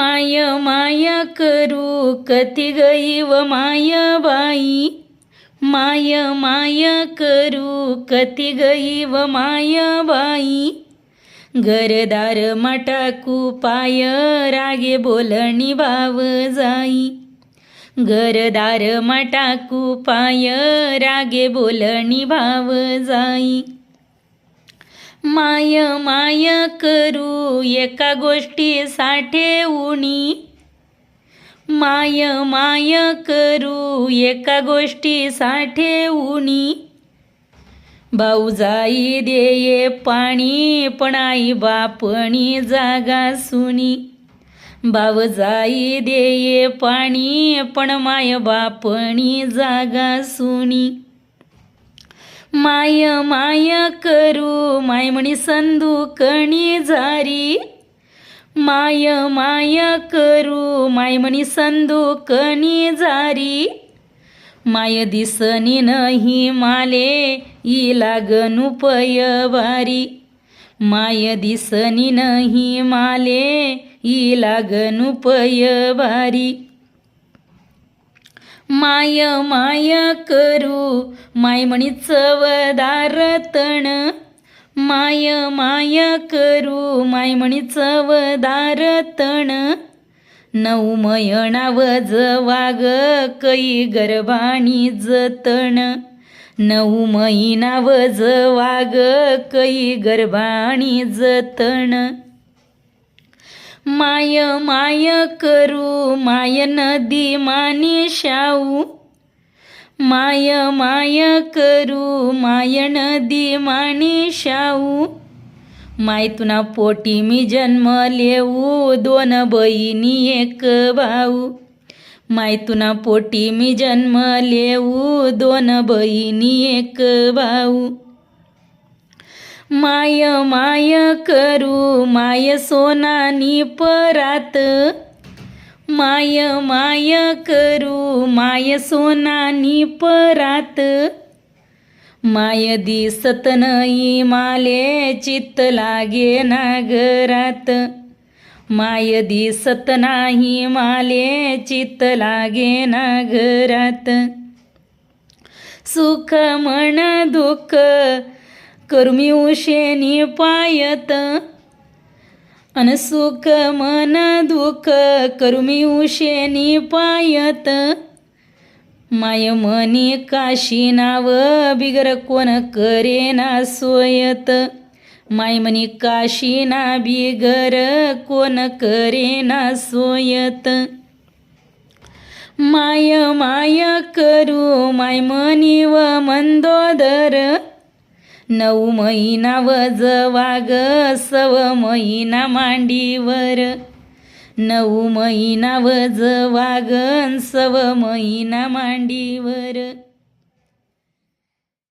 माय माय करू कती गई व माय बाई? माय माय करू कती गई व माय बाई? घरदार मटाकू पाय रागे बोलणी भाव जाई. घरदार मटाकू पाय रागे बोलणी भाव जाई. माय माय करू एका गोष्टी साठे उणी. माय माय करू एका गोष्टी साठे उणी भाऊजाई देये पाणी पण आई बापणी जागा सुनी. भावजाई देये पाणी पण माय बापणी जागा सुनी. माय माय करू माय म्हणी संधू कणी झारी माय माय करू माय म्हणी संधू कणी झारी माय दिसनी नाही माले ई लागन उपय माय दिसनी नाही माले ई लागन उपय माय माय करू. माय म्हणी चवदार तण माय माय करू. माय म्हणी चवदार तण नवमयणाव जवाग कै गर्भाणी जतण नऊ महिनाव जवाग कै गर्भाणी जतण माय माय करू माय नदी माने शाऊ माय माय करू माय नदी माने शाऊ मायतुना पोटी मी जन्म लेऊ दोन बहिणी एक भाऊ. मायतुना पोटी मी जन्म लेऊ दोन बहिणी एक भाऊ. माय माय करू माय सोनानी परात. माय माय करू माय सोनानी परात. माय दिसत नाही माले चित्त लागे नागरात. माय दिसत नाही माले चित्त लागे नागरात. सुख म्हण दुःख कर्मी उशेनी पायत. अन सुख मन दुःख कर्मी उशेनी पायत. माय मनी काशी नाव बिगर कोण करे ना सोयत. माय मनी काशी ना बिगर कोण करे ना सोयत. माय माय करू माय मनी व मंदोदर. नऊ महिना वज वाग सव महिना मांडीवर. नऊ महिना वज जवागन सव महिना मांडीवर.